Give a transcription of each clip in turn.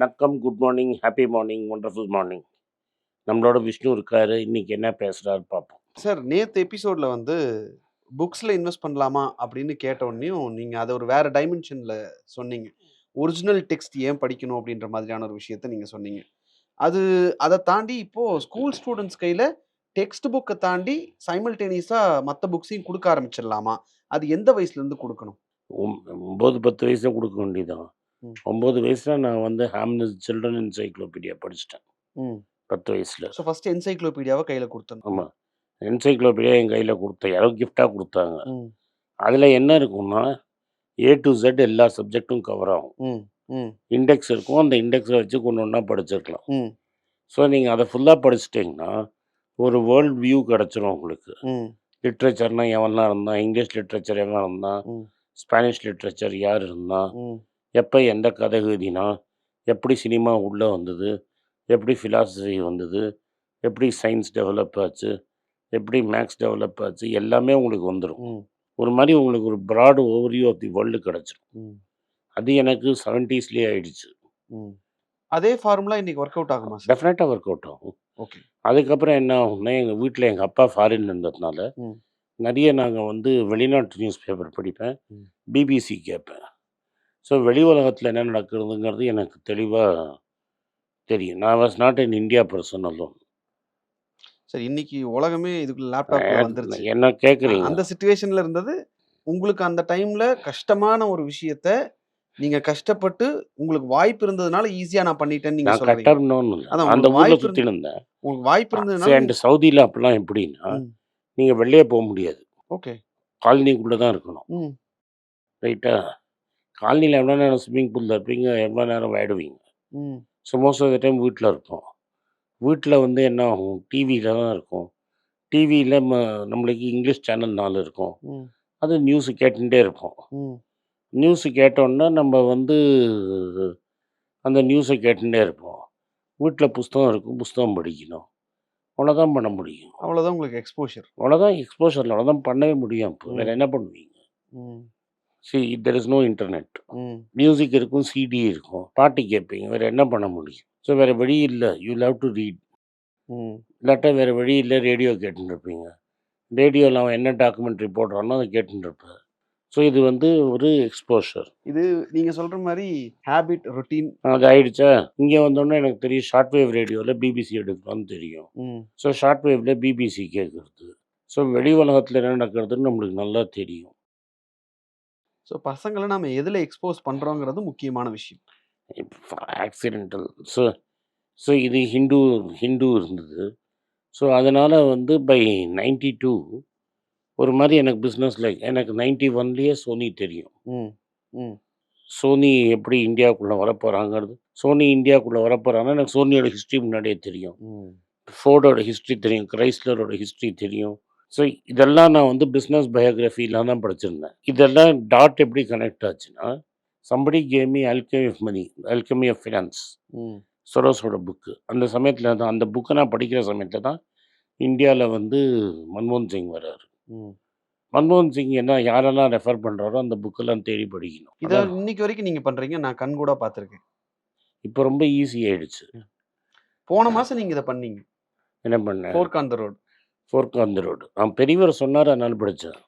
வணக்கம் good morning happy morning wonderful morning நம்மளோட விஷ்ணு இருக்காரு இன்னைக்கு என்ன பேசுறாரு பார்ப்போம் சார் நேத்து எபிசோட்ல வந்து புக்ஸ்ல இன்வெஸ்ட் பண்ணலாமா அப்படின்னு கேட்ட உடனேயும் நீங்க அதை ஒரு வேற டைமென்ஷன்ல சொன்னீங்க. ஒரிஜினல் டெக்ஸ்ட் ஏன் படிக்கணும் அப்படின்ற மாதிரியான ஒரு விஷயத்த நீங்க சொன்னீங்க. அது அதை தாண்டி இப்போ ஸ்கூல் ஸ்டூடெண்ட்ஸ் கையில டெக்ஸ்ட் புக்கை தாண்டி சைமல்டேனியஸா மற்ற புக்ஸையும் கொடுக்க ஆரம்பிச்சிடலாமா? அது எந்த வயசுல இருந்து கொடுக்கணும்? ஒம்- ஒம்பது பத்து வயசுல கொடுக்க வேண்டியதான். ஒம்பது வயசுல நான் வந்து ஹாம்னஸ் சில்ட்ரன் என்சைக்ளோபீடியா படிச்சிட்டேன். பத்து வயசுல. ஸோ ஃபர்ஸ்ட் என்சைக்ளோபீடியாவை கையில கொடுத்தணும். ஆமாம் என்சைக்ளோபீடியா என் கையில் கொடுத்த யாரோ கிஃப்டாக கொடுத்தாங்க. அதில் என்ன இருக்கும்னா ஏ டு Z எல்லா சப்ஜெக்ட்டும் கவர் ஆகும். இண்டெக்ஸ் இருக்கும். அந்த இண்டெக்ஸை வச்சு கொண்டு ஒன்றா படிச்சிருக்கலாம். ஸோ நீங்கள் அதை ஃபுல்லாக படிச்சிட்டிங்கன்னா ஒரு வேர்ல்ட் வியூ கிடச்சிரும் உங்களுக்கு. லிட்ரேச்சர்னா எவன்லாம் இருந்தான்? இங்கிலீஷ் லிட்ரேச்சர் எவன் இருந்தான்? ம், ஸ்பானிஷ் லிட்ரேச்சர் யார் இருந்தான்? ம், எப்போ எந்த கதை எழுதினா எப்படி சினிமா உள்ளே வந்தது எப்படி ஃபிலாசபி வந்தது எப்படி சயின்ஸ் டெவலப் ஆச்சு எப்படி மேக்ஸ் டெவலப் ஆச்சு எல்லாமே உங்களுக்கு வந்துடும் ஒரு மாதிரி உங்களுக்கு ஒரு broad overview of the world கிடச்சிரும். அது எனக்கு செவன்ட்டீஸ்லேயே ஆயிடுச்சு. அதே ஃபார்முலா இன்னைக்கு ஒர்க் அவுட் ஆகுமா டெஃபினட்டாக ஒர்க் அவுட் ஆகும். ஓகே. அதுக்கப்புறம் என்ன ஆகும்னா எங்கள் வீட்டில் எங்கள் அப்பா ஃபாரின் இருந்ததுனால. நிறைய நாங்கள் வந்து வெளிநாட்டு நியூஸ் பேப்பர் படிப்பேன். பிபிசி கேட்பேன். ஸோ வெளி உலகத்தில் என்ன நடக்குதுங்கிறது எனக்கு தெளிவாக தெரியும். நான் was not in India person alone சரி இன்னைக்கு உலகமே இதுக்குள்ள லேப்டாப்ல வந்துருச்சு. என்ன கேட்குறீங்க அந்த சுச்சுவேஷன்ல இருந்தது உங்களுக்கு அந்த டைம்ல கஷ்டமான ஒரு விஷயத்த நீங்க கஷ்டப்பட்டு உங்களுக்கு வாய்ப்பு இருந்ததுனால ஈஸியா நான் பண்ணிட்டேன்னு நீங்க நான் சொல்றீங்க. கட்டணும்னு இல்லை. அதான் அந்த வாய்ப்பு சுற்றி இருந்தேன். உங்களுக்கு வாய்ப்பு இருந்ததுனால அண்ட் சவுதியில் அப்படிலாம் எப்படின்னா. நீங்கள் வெளியே போக முடியாது. ஓகே. காலனிக்குள்ளே தான் இருக்கணும் ரைட்டா காலனியில் எவ்வளோ நேரம் ஸ்விம்மிங் பூலில் இருப்பீங்க? எவ்வளோ நேரம் விளையாடுவீங்க? ம். So most of the time வீட்டில் இருப்போம். வீட்டில் வந்து என்ன ஆகும்? டிவியில் தான் இருக்கும். டிவியில் நம்மளுக்கு இங்கிலீஷ் சேனல் நாலு இருக்கும். ம். அது நியூஸு கேட்டுகிட்டே இருப்போம். ம். நியூஸு கேட்டோன்னா நம்ம வந்து அந்த நியூஸை கேட்டுகிட்டே இருப்போம். வீட்டில் புஸ்தகம் இருக்கும். புஸ்தகம் படிக்கணும். அவ்வளோதான் பண்ண முடியும். அவ்வளவுதான் உங்களுக்கு எக்ஸ்போஷர் அவ்வளோதான் எக்ஸ்போஷரில் அவ்வளோதான் பண்ணவே முடியும். இப்போ வேறு என்ன பண்ணுவீங்க? ம். See there is no internet music இருக்கும் சிடி இருக்கும் பாட்டு கேட்பீங்க வேறு என்ன பண்ண முடியும்? ஸோ வேறு வழி இல்லை. யூ லவ் டு ரீட் இல்லாட்டா வேறு வழி இல்லை ரேடியோ கேட்டுன்னு இருப்பீங்க ரேடியோவில் அவன் என்ன டாக்குமெண்ட்ரி போடுறானோ அதை கேட்டுன்னு இருப்பேன் ஸோ இது வந்து ஒரு எக்ஸ்போஷர் இது நீங்க சொல்ற மாதிரி ஹேபிட் ரொட்டீன் அது ஆயிடுச்சா? இங்கே வந்தோடனே எனக்கு தெரியும் ஷார்ட் வேவ் ரேடியோவில் பிபிசி எடுக்கலாம்னு தெரியும். ஸோ ஷார்ட் வேவில் பிபிசி கேட்குறது. ஸோ வெளி உலகத்தில் என்ன நடக்கிறதுன்னு நம்மளுக்கு நல்லா தெரியும். ஸோ பசங்களை நம்ம எதுல எக்ஸ்போஸ் பண்றோங்கிறது முக்கியமான விஷயம். ஆக்சிடென்டல் ஸோ ஸோ இது ஹிந்து ஹிந்து இருந்தது. ஸோ அதனால் வந்து பை நைன்டி டூ ஒரு மாதிரி எனக்கு பிஸ்னஸில் எனக்கு நைன்டி ஒன்லேயே சோனி தெரியும். ம் ம். சோனி எப்படி இந்தியாவுக்குள்ளே வரப்போகிறாங்கிறது சோனி இந்தியாவுக்குள்ளே வரப்போகிறாங்கன்னா எனக்கு சோனியோட ஹிஸ்ட்ரி முன்னாடியே தெரியும். ஃபோர்டோட ஹிஸ்ட்ரி தெரியும். கிரைஸ்லரோட ஹிஸ்ட்ரி தெரியும். ஸோ இதெல்லாம் நான் வந்து பிஸ்னஸ் பயோகிராஃபிலாம் தான் படிச்சிருந்தேன். இதெல்லாம் டாட் எப்படி கனெக்ட் ஆச்சுன்னா somebody கேமி alchemy of money alchemy of finance சொரோஸோட book அந்த சமயத்தில் தான் அந்த புக்கை நான் படிக்கிற சமயத்தில் தான் இந்தியாவில் வந்து மன்மோகன் சிங் வர்றாரு. மன்மோகன் சிங் என்ன யாரெல்லாம் ரெஃபர் பண்ணுறாரோ அந்த புக்கெல்லாம் தேடி படிக்கணும். இதை இன்னைக்கு வரைக்கும் நீங்க பண்றீங்க நான் கண் கூட பார்த்துருக்கேன். இப்போ ரொம்ப ஈஸி ஆயிடுச்சு. போன மாசம் நீங்க இதை பண்ணீங்க. என்ன பண்ணேன்? Fork on the road. Fork on the road. அவன் பெரியவர் சொன்னார் அதனால படித்தேன்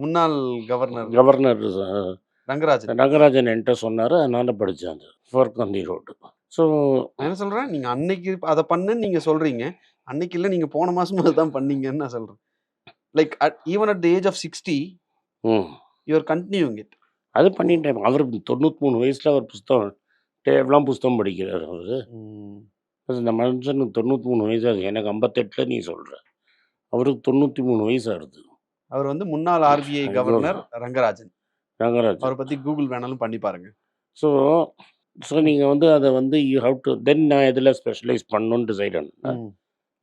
முன்னாள் கவர்னர். கவர்னர் ரங்கராஜன். ரங்கராஜன் என்கிட்ட சொன்னார் அதனால படித்தேன் அது fork on the road so என்ன சொல்றேன் நீங்க அன்னைக்கு அதை பண்ணுன்னு நீங்க சொல்றீங்க. அன்னைக்கு இல்ல நீங்க போன மாசமும் அதுதான் பண்ணீங்கன்னு நான் சொல்றேன். Like even at the age of sixty ம். யூஆர் கண்டினியூங் இட் அது பண்ணிட்டேன். அவர் தொண்ணூற்றி மூணு வயசில் அவர் புஸ்தகம் எவ்வளோ புஸ்தகம் படிக்கிறார் அவர். இந்த மனுஷனுக்கு தொண்ணூற்றி மூணு வயசு ஆகுது எனக்கு ஐம்பத்தெட்டில் நீ சொல்கிற அவருக்கு தொண்ணூற்றி மூணு வயசு ஆகுது அவர் வந்து முன்னாள் ஆர்பிஐ. கவர்னர் ரங்கராஜன். ரங்கராஜ் அவரை பத்தி கூகுள் வேணாலும் பண்ணி பாருங்க. ஸோ ஸோ நீங்கள் வந்து அதை வந்து யூ ஹவ் டு தென் நான் எதில் ஸ்பெஷலைஸ் பண்ணணும்னு டிசைட் பண்ணேன்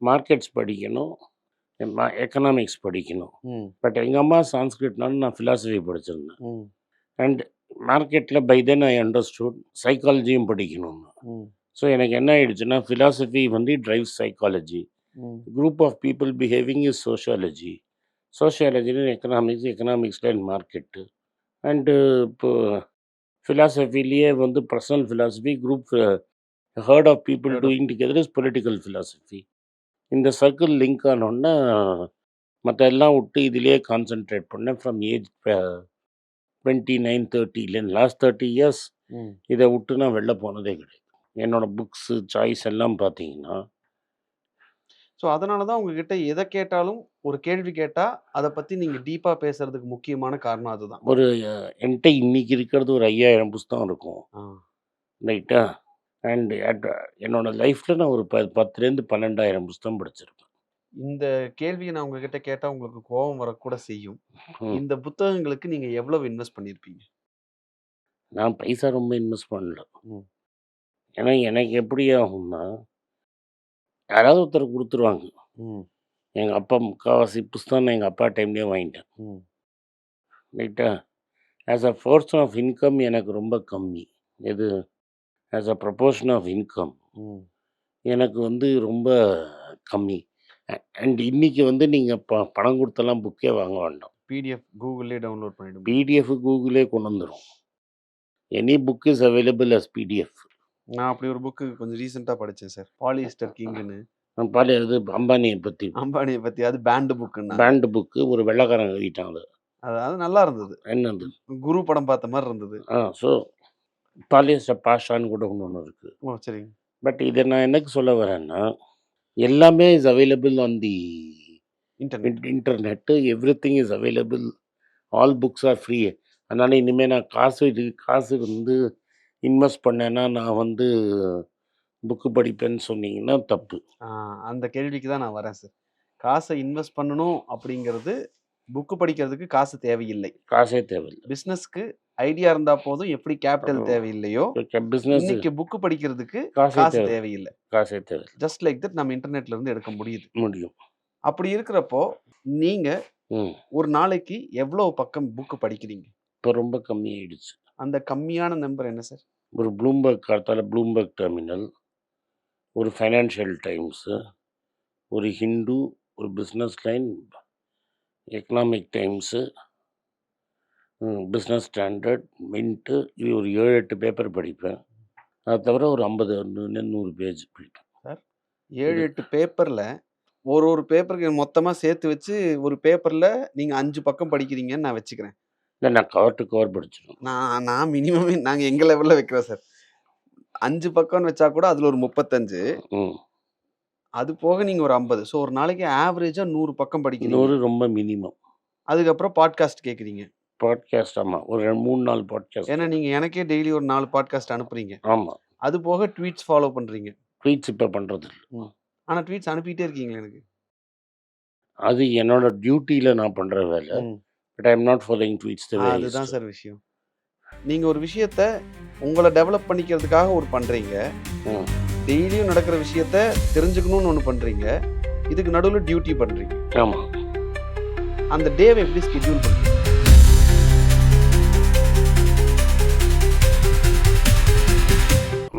மார்க்கெட்ஸ் படிக்கணும் எக்கனாமிக்ஸ் படிக்கணும். பட் எங்கள் அம்மா சான்ஸ்கிரிட்னாலும் நான் ஃபிலாசபி படிச்சிருந்தேன். அண்ட் மார்க்கெட்டில் பை தென் ஐ அண்டர்ஸ்டூட் சைக்காலஜியும் படிக்கணும்னு. ஸோ எனக்கு என்ன ஆயிடுச்சுன்னா ஃபிலாசபி வந்து drive psychology group of people behaving is sociology. Sociology in economics economics and market. And இப்போ ஃபிலாசபிலேயே வந்து personal philosophy group herd of people of- doing together is political philosophy. இந்த சர்க்கிள் லிங்க் ஆனோடனே மற்ற எல்லாம் விட்டு இதிலேயே கான்சென்ட்ரேட் பண்ணேன் ஃப்ரம் ஏஜ் டுவெண்ட்டி நைன் தேர்ட்டிலேருந்து லாஸ்ட் தேர்ட்டி இயர்ஸ் இதை விட்டு நான் வெளில போனதே கிடையாது. என்னோட புக்ஸு சாய்ஸ் எல்லாம் பார்த்தீங்கன்னா ஸோ அதனால தான் உங்ககிட்ட எதை கேட்டாலும் ஒரு கேள்வி கேட்டால் அதை பற்றி நீங்கள் டீப்பாக பேசுறதுக்கு முக்கியமான காரணம் அதுதான். ஒரு என்கிட்ட இன்னைக்கு இருக்கிறது ஒரு ஐயாயிரம் புஸ்தகம் இருக்கும். ரைட்டா அண்ட் என்னோட லைஃப்பில் நான் ஒரு ப பத்துலேருந்து பன்னெண்டாயிரம் புஸ்தகம் படிச்சிருப்பேன். இந்த கேள்வியை நான் உங்ககிட்ட கேட்டால் உங்களுக்கு கோபம் வரக்கூட செய்யும். இந்த புத்தகங்களுக்கு நீங்கள் எவ்வளவு இன்வெஸ்ட் பண்ணியிருப்பீங்க நான் பைசா ரொம்ப இன்வெஸ்ட் பண்ணல. ஏன்னா எனக்கு எப்படி ஆகும்னா யாராவது ஒருத்தர் கொடுத்துருவாங்க. எங்கள் அப்பா முக்கால்வாசி புஸ்தகம் நான் எங்கள் அப்பா டைம்லேயே வாங்கிட்டேன். ரைட்டா? As a force of income எனக்கு ரொம்ப கம்மி. எது? As a proportion of income எனக்கு வந்து ரொம்ப கம்மி. அண்ட் இன்னைக்கு வந்து நீங்கள் ப பணம் கொடுத்தெல்லாம் புக்கே வாங்க வேண்டாம். பிடிஎஃப் கூகுள்லேயே டவுன்லோட் பண்ணிடுங்க. பிடிஎஃப் கூகுளே கொண்டு வந்துடும் any book is available as PDF நான் அப்படி ஒரு புக்கு கொஞ்சம் ரீசெண்டாக படித்தேன் சார் பாலிஸ்டர் கிங்னு பாரு அது அம்பானியை பற்றி அம்பானியை பற்றி அது பேண்டு புக்குன்னா பேண்டு புக்கு ஒரு வெள்ளைக்காரன் எழுதிட்டான் அது அது அது நல்லா இருந்தது. என்னது? குரு படம் பார்த்த மாதிரி இருந்தது. ஆ ஸோ பாலியஸ்டர் பாஷான்னு கூட ஒன்று இருக்குது ஓ சரிங்க. பட் இதை நான் என்னக்கு சொல்ல வரேன்னா எல்லாமே is available on the internet internet everything is available all books are free அதனால் இனிமேல் நான் காசு காசு வந்து இன்வெஸ்ட் பண்ணேன்னா நான் வந்து புக்கு படிப்பேன்னு சொன்னீங்கன்னா தப்பு. அந்த கேள்விக்கு தான் நான் வரேன் சார். காசை இன்வெஸ்ட் பண்ணணும் அப்படிங்கிறது புக்கு படிக்கிறதுக்கு காசு தேவையில்லை. காசே தேவையில்லை. பிஸ்னஸ்க்கு ஐடியா இருந்தா போதும். எப்படி கேபிட்டல். தேவையில்லையோ பிஸ்னஸ் இன்னைக்கு புக்கு படிக்கிறதுக்கு காசே காசு தேவை. தேவையில்லை. காசே தேவை ஜஸ்ட் லைக் தட் நம்ம இன்டர்நெட்ல இருந்து எடுக்க முடியுது. முடியும். அப்படி இருக்கிறப்போ நீங்க ஒரு நாளைக்கு எவ்வளவு பக்கம் புக்கு படிக்கிறீங்க? இப்போ ரொம்ப கம்மியாயிடுச்சு. அந்த கம்மியான நம்பர் என்ன சார்? ஒரு ப்ளூம்பர்க் கார்த்தால ப்ளூம்பர்க் டெர்மினல் ஒரு ஃபைனான்ஷியல் டைம்ஸு ஒரு ஹிந்து ஒரு Business Line Economic Times Business Standard Mint இது ஒரு ஏழு எட்டு பேப்பர் படிப்பேன். அது தவிர ஒரு ஐம்பது நூறு பேஜ் படிப்பேன். ஏழு எட்டு பேப்பர்ல ஒரு ஒரு பேப்பருக்கு மொத்தமா சேர்த்து வச்சு ஒரு பேப்பர்ல நீங்க அஞ்சு பக்கம் படிக்கிறீங்கன்னு நான் வச்சுக்கிறேன். இல்லை நான் கவர் டு கவர் படிச்சிடுவேன் நான் நான் மினிமம் நாங்க எங்க லெவல்ல வைக்கிறோம் சார் அஞ்சு பக்கம்னு வச்சா கூட அதுல ஒரு முப்பத்தஞ்சு. ம். அது போக நீங்க ஒரு ஐம்பது. ஸோ ஒரு நாளைக்கு ஆவரேஜா நூறு பக்கம் படிக்கிறீங்க. நூறு ரொம்ப மினிமம் அதுக்கப்புறம் பாட்காஸ்ட் கேட்குறீங்க பாட்காஸ்ட் ஆமாம் ஒரு ரெண்டு மூணு நாள் பாட்காஸ்ட் ஏன்னா நீங்க எனக்கே டெய்லி ஒரு நாலு பாட்காஸ்ட் அனுப்புறீங்க. ஆமாம் அது போக ட்வீட்ஸ் ஃபாலோ பண்றீங்க. ட்வீட்ஸ் இப்போ பண்ணுறது இல்லை. ஆனா ட்வீட்ஸ் அனுப்பிட்டே இருக்கீங்களா எனக்கு? அது என்னோட டியூட்டியில் நான் பண்ணுற வேலை. But I am not following tweets the அதுதான் சார் விஷயம். நீங்க ஒரு விஷயத்த உங்களை டெவலப் பண்ணிக்கிறதுக்காக ஒரு பண்றீங்க. ம். டெய்லியும் நடக்கிற விஷயத்த தெரிஞ்சுக்கணும்னு ஒன்று பண்றீங்க. இதுக்கு நடுவில் டியூட்டி பண்றீங்க. ஆமாம் அந்த டேவை எப்படி ஸ்கெட்யூல் பண்றீங்க?